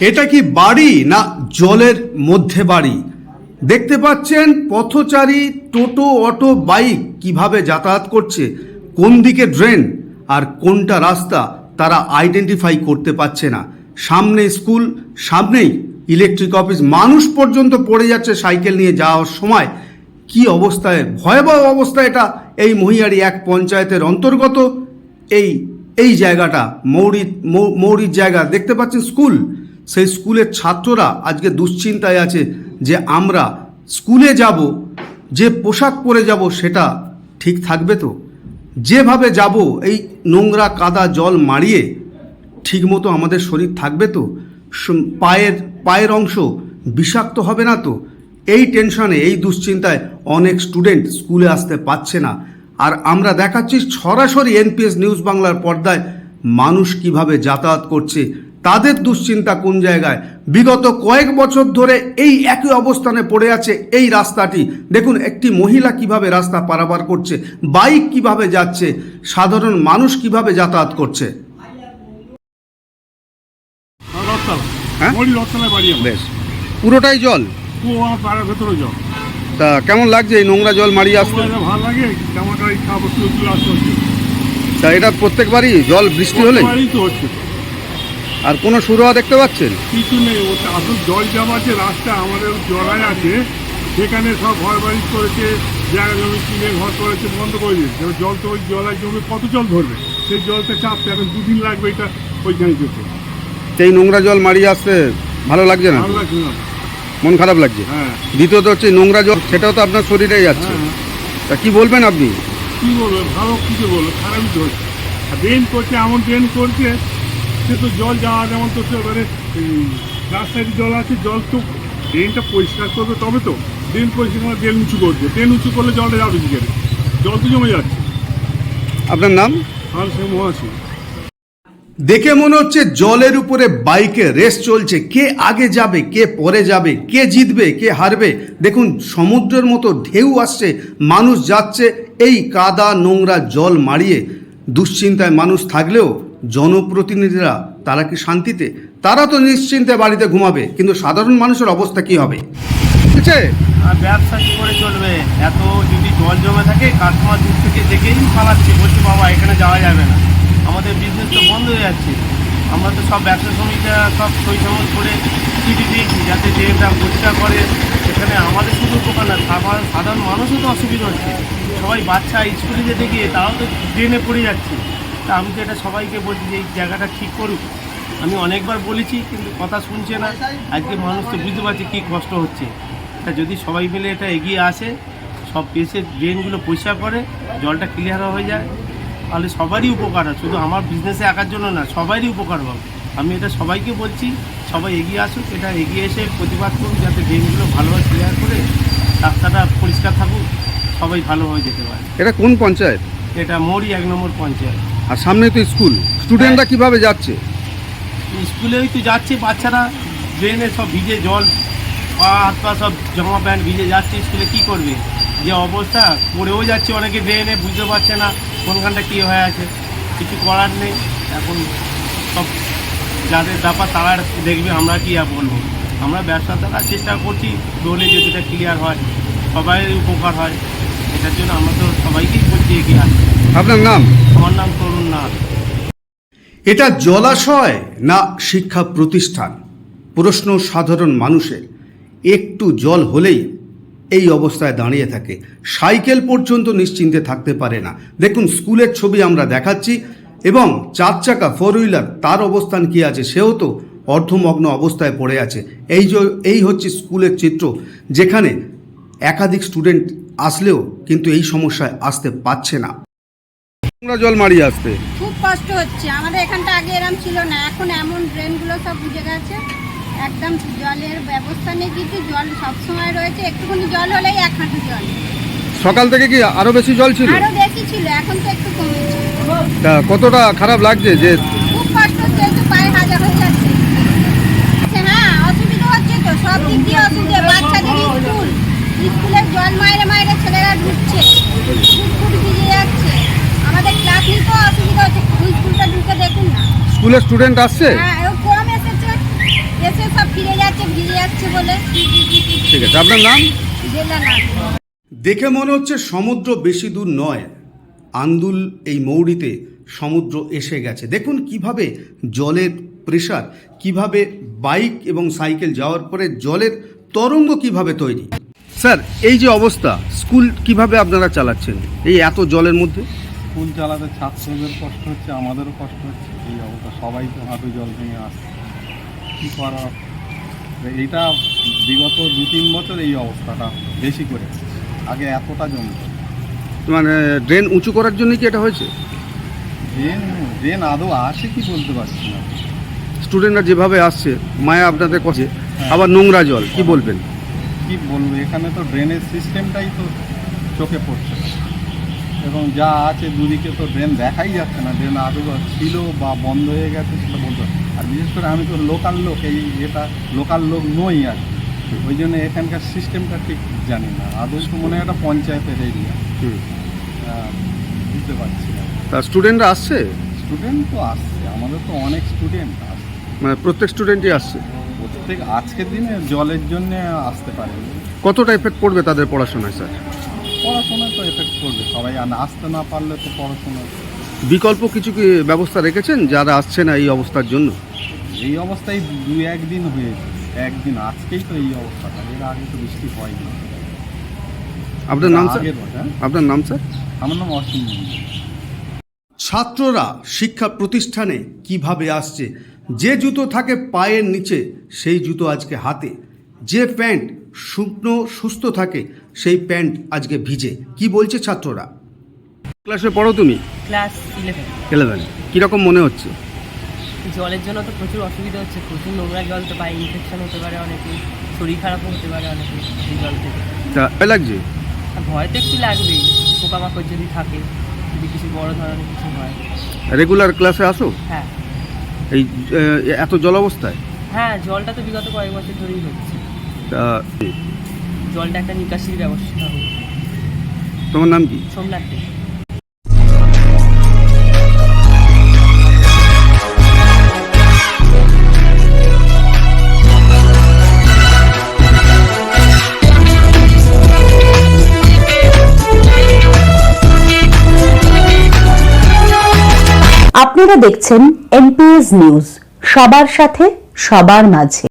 এটা কি বাড়ি না জলের মধ্যে বাড়ি? দেখতে পাচ্ছেন পথচারী টোটো, অটো, বাইক কীভাবে যাতায়াত করছে, কোন দিকে ড্রেন আর কোনটা রাস্তা তারা আইডেন্টিফাই করতে পারছে না। সামনে স্কুল, সামনেই ইলেকট্রিক অফিস। মানুষ পর্যন্ত পড়ে যাচ্ছে সাইকেল নিয়ে যাওয়ার সময়। কি অবস্থায়? ভয়াবহ অবস্থা এটা। এই মহিয়ারি এক পঞ্চায়েতের অন্তর্গত। এই এই জায়গাটা, মৌরি মৌরির জায়গা। দেখতে পাচ্ছেন স্কুল। সেই স্কুলের ছাত্ররা আজকে দুশ্চিন্তায় আছে যে আমরা স্কুলে যাব, যে পোশাক পরে যাব সেটা ঠিক থাকবে তো? যেভাবে যাব, এই নোংরা কাদা জল মারিয়ে ঠিকমতো আমাদের শরীর থাকবে তো? পায়ের পায়ের অংশ বিষাক্ত হবে না তো? এই টেনশনে, এই দুশ্চিন্তায় অনেক স্টুডেন্ট স্কুলে আসতে পারছে না। আর আমরা দেখাচ্ছি সরাসরি এনপিএস নিউজ বাংলার পর্দায় মানুষ কীভাবে যাতায়াত করছে তাদের দুশ্চিন্তা কোন জায়গায়? বিগত কয়েক বছর ধরে এই একই অবস্থানে পড়ে আছে এই রাস্তাটি। দেখুন, একটি মহিলা কীভাবে রাস্তা পারাপার করছে, বাইক কীভাবে যাচ্ছে, সাধারণ মানুষ কীভাবে যাতায়াত করছে? হ্যাঁ? বেশ। পুরোটাই জল? যাও তা কেমন লাগছে এই নোংরা জল মারিয়ে আসতে? ভালো লাগে তা এটা প্রত্যেকবারই জল বৃষ্টি হলে তো হচ্ছে আর কোনো সুরহা দেখতে পাচ্ছেন? কিছু নেই ওটা আসল জল জমা আছে রাস্তা আমাদের জলায় আছে। সেখানে সব ঘর বাড়ি করেছে জায়গা জমি কিনে ঘর করেছে বন্ধ করে দিয়েছে। জল তো ওই জলায় জমে কত জল ধরবে? সেই জলটা চাপতে এখন দুদিন লাগবে এটা ওইখানে যেতে। এই নোংরা জল মারিয়ে আসতে ভালো লাগছে না? ভালো লাগছে না। মন খারাপ লাগছে? হ্যাঁ। দ্বিতীয়ত হচ্ছে নোংরা জল সেটাও তো আপনার শরীরেই যাচ্ছে হ্যাঁ তা কি বলবেন আপনি? কী বলব ভালো কিছু বলব খারাপই তো আর ড্রেন করছে এমন ড্রেন করছে সে তো জল যাওয়া যেমন তো এবারে এই রাস্তায় জল আছে জল তো ড্রেনটা পরিষ্কার করবে তবে তো। ড্রেন পরিষ্কার করে ড্রেন উঁচু করবে। ড্রেন উঁচু করলে জলটা যাবে কি জল তো জমে যাচ্ছে। আপনার নাম? আর সে মহাশি দেখে মনে হচ্ছে জলের উপরে বাইকে রেস চলছে। কে আগে যাবে কে পরে যাবে কে জিতবে কে হারবে? দেখুন সমুদ্রের মতো ঢেউ আসছে মানুষ যাচ্ছে এই কাদা নোংরা জল মারিয়ে। দুশ্চিন্তায় মানুষ থাকলেও জনপ্রতিনিধিরা তারা কি শান্তিতে? তারা তো নিশ্চিন্তে বাড়িতে ঘুমাবে কিন্তু সাধারণ মানুষের অবস্থা কি হবে? ঠিক আছে আর ব্যবসা কি করে চলবে? এত যদি জল জমে থাকে কাস্টমার দূর থেকে দেখেই পালাচ্ছে বলছে বাবা এখানে যাওয়া যাবে না। আমাদের বিজনেস তো বন্ধ হয়ে যাচ্ছে। আমরা তো সব ব্যবসা সমিতিরা সব সই সমন করে চিঠি দিয়েছি যাতে ড্রেনটা পরিষ্কার করে। এখানে আমাদের শুধু উপকার না সাধারণ সাধারণ মানুষও তো অসুবিধা হচ্ছে। সবাই বাচ্চা স্কুলে যেতে গিয়ে তারাও তো ট্রেনে পড়ে যাচ্ছে। তা আমি তো এটা সবাইকে বলছি যে এই জায়গাটা ঠিক করুক। আমি অনেকবার বলেছি কিন্তু কথা শুনছে না। আজকে মানুষ তো বুঝতে পারছে কী কষ্ট হচ্ছে। তা যদি সবাই মিলে এটা এগিয়ে আসে সব পেসে ড্রেনগুলো পরিষ্কার করে জলটা ক্লিয়ার হয়ে যায় তাহলে সবারই উপকার হয়। শুধু আমার বিজনেসে একার জন্য না সবারই উপকার হবে। আমি এটা সবাইকে বলছি সবাই এগিয়ে আসুক এটা এগিয়ে এসে প্রতিবাদ করুন যাতে ড্রেনগুলো ভালোভাবে ক্লিয়ার করে রাস্তাটা পরিষ্কার থাকুক সবাই ভালোভাবে যেতে পারে। এটা কোন পঞ্চায়েত? এটা মোড়ই এক নম্বর পঞ্চায়েত। আর সামনে তো স্কুল। স্টুডেন্টরা কীভাবে যাচ্ছে? স্কুলেই তো যাচ্ছে বাচ্চারা। ড্রেনে সব ভিজে জল পা হাত পা সব জামা প্যান্ট ভিজে যাচ্ছে স্কুলে কি করবে? যে অবস্থা পড়েও যাচ্ছে অনেকে ড্রেনে বুঝতে পারছে না কোনখানটা কী হয়ে আছে। কিছু করার নেই। এখন সব যাদের ব্যাপার তারা দেখবে আমরা কি আর বলব। আমরা ব্যবসা থাকার চেষ্টা করছি দোলে যদি এটা ক্লিয়ার হয় সবাই উপকার হয় এটার জন্য আমরা তো সবাইকেই বলছি এগিয়ে আসতে। আপনার নাম? আমার নাম তরুণ নাথ। এটা জলাশয় না শিক্ষা প্রতিষ্ঠান? প্রশ্ন সাধারণ মানুষের। একটু জল হলেই এই অবস্থায় দাঁড়িয়ে থাকে। সাইকেল পর্যন্ত নিশ্চিন্তে থাকতে পারে না। দেখুন স্কুলের ছবি আমরা দেখাচ্ছি এবং চার চাকা ফোর হুইলার তার অবস্থান কি আছে সেও তো অর্ধমগ্ন অবস্থায় পড়ে আছে। এই যে এই হচ্ছে স্কুলের চিত্র যেখানে একাধিক স্টুডেন্ট আসলেও কিন্তু এই সমস্যায় আসতে পারছে না। নোংরা জল মারিয়ে আসতে খুব কষ্ট হচ্ছে। আমাদের এখানটা আগে এরম ছিল না এখন এমন ড্রেনগুলো সব বুঝে গেছে। একদম জলের ব্যবস্থা নেই কিছু জল সবসময় রয়েছে। একটুখানি জল হলেই এক হাঁটু জল। সকাল থেকে কি আরও বেশি জল ছিল? আরও বেশি ছিল এখন তো একটু কমেছে। তা কতটা খারাপ লাগছে যে খুব কষ্ট হচ্ছে একটু পায়ে হাজা হয়ে যাচ্ছে হ্যাঁ অসুবিধা হচ্ছে তো সব দিক দিয়ে অসুবিধা বাচ্চাদের স্কুল স্কুলের জল মাইরে মাইরে ছেলেরা ঢুকছে স্কুল ভিজে যাচ্ছে আমাদের ক্লাস নিতেও অসুবিধা হচ্ছে ওই স্কুলটা ঢুকে দেখুন না। স্কুলের স্টুডেন্ট আসছে? হ্যাঁ ও কম এসেছে এসে যাচ্ছে বলে। ঠিক আছে আপনার নাম? জেলা দেখে মনে হচ্ছে সমুদ্র বেশি দূর নয়। আন্দুল এই মৌরিতে সমুদ্র এসে গেছে। দেখুন কীভাবে জলের প্রেশার কীভাবে বাইক এবং সাইকেল যাওয়ার পরে জলের তরঙ্গ কীভাবে তৈরি। স্যার এই যে অবস্থা স্কুল কীভাবে আপনারা চালাচ্ছেন? এই এত জলের মধ্যে? স্কুল চালাতে ছাত্রদের কষ্ট হচ্ছে আমাদেরও কষ্ট হচ্ছে। এই অবস্থা সবাই তো হাঁটু জল ভেঙে আসছে। কী করা এইটা বিগত দু তিন বছর এই অবস্থাটা বেশি করে আগে এতটা জমত মানে ড্রেন উঁচু করার জন্য কি এটা হয়েছে? ড্রেন ড্রেন আদৌ আসে কি বলতে পারছি না। স্টুডেন্টরা যেভাবে আসছে মায়া আপনাদের কাছে আবার নোংরা জল কি বলবেন? কি বলব এখানে তো ড্রেনের সিস্টেমটাই তো চোখে পড়ছে এবং যা আছে দুদিকে তো ড্রেন দেখাই যাচ্ছে না ড্রেন আদৌ ছিল বা বন্ধ হয়ে গেছে সেটা বলতে আর বিশেষ করে আমি তো লোকাল লোক এই এটা লোকাল লোক নই আর। ওই জন্য এখানকার সিস্টেমটা ঠিক জানি না। আদৌ তো মনে হয় একটা পঞ্চায়েতের এরিয়া বুঝতে পারছি না। তা স্টুডেন্টরা আসছে? স্টুডেন্ট তো আসছে আমাদের তো অনেক স্টুডেন্ট আসছে। মানে প্রত্যেক স্টুডেন্টই আসছে? প্রত্যেক আজকের দিনে জলের জন্য আসতে পারে। কতটা এফেক্ট পড়বে তাদের পড়াশোনায় স্যার পড়াশোনায় তো এফেক্ট করবে। সবাই আর আসতে না পারলে তো পড়াশোনা। বিকল্প কিছু কি ব্যবস্থা রেখেছেন যারা আসছে না এই অবস্থার জন্য? এই অবস্থায় দু একদিন হয়েছে। একদিন আজকেই তো এই অবস্থাটা। এর আগে তো বৃষ্টি হয়নি। আপনার নাম স্যার? হ্যাঁ? আপনার নাম স্যার? আমার নাম অসীম ছাত্ররা শিক্ষা প্রতিষ্ঠানে কীভাবে আসছে? যে জুতো থাকে পায়ের নিচে সেই জুতো আজকে হাতে। যে প্যান্ট শুকনো সুস্থ থাকে সেই প্যান্ট আজকে ভিজে। কি বলছে ছাত্ররা? ক্লাসে পড়ো তুমি? ক্লাস ইলেভেন ইলেভেন কীরকম মনে হচ্ছে? জলের জন্য তো প্রচুর অসুবিধা হচ্ছে প্রচুর নোংরা জল তো পায়ে ইনফেকশন হতে পারে অনেকে শরীর খারাপও হতে পারে অনেকে এই জল থেকে। তা ভয় লাগছে? আর ভয় তো একটু লাগবেই পোকামাকড় যদি থাকে যদি কিছু বড় ধরনের কিছু হয়। রেগুলার ক্লাসে আসো? হ্যাঁ। এই এত জল অবস্থায়? হ্যাঁ জলটা তো বিগত কয়েক বছর ধরেই হচ্ছে। তা জলটা একটা নিকাশির ব্যবস্থা হোক। তোমার নাম কি? সোমনাথ আপনারা দেখছেন এনপিএস নিউজ সবার সাথে সবার মাঝে।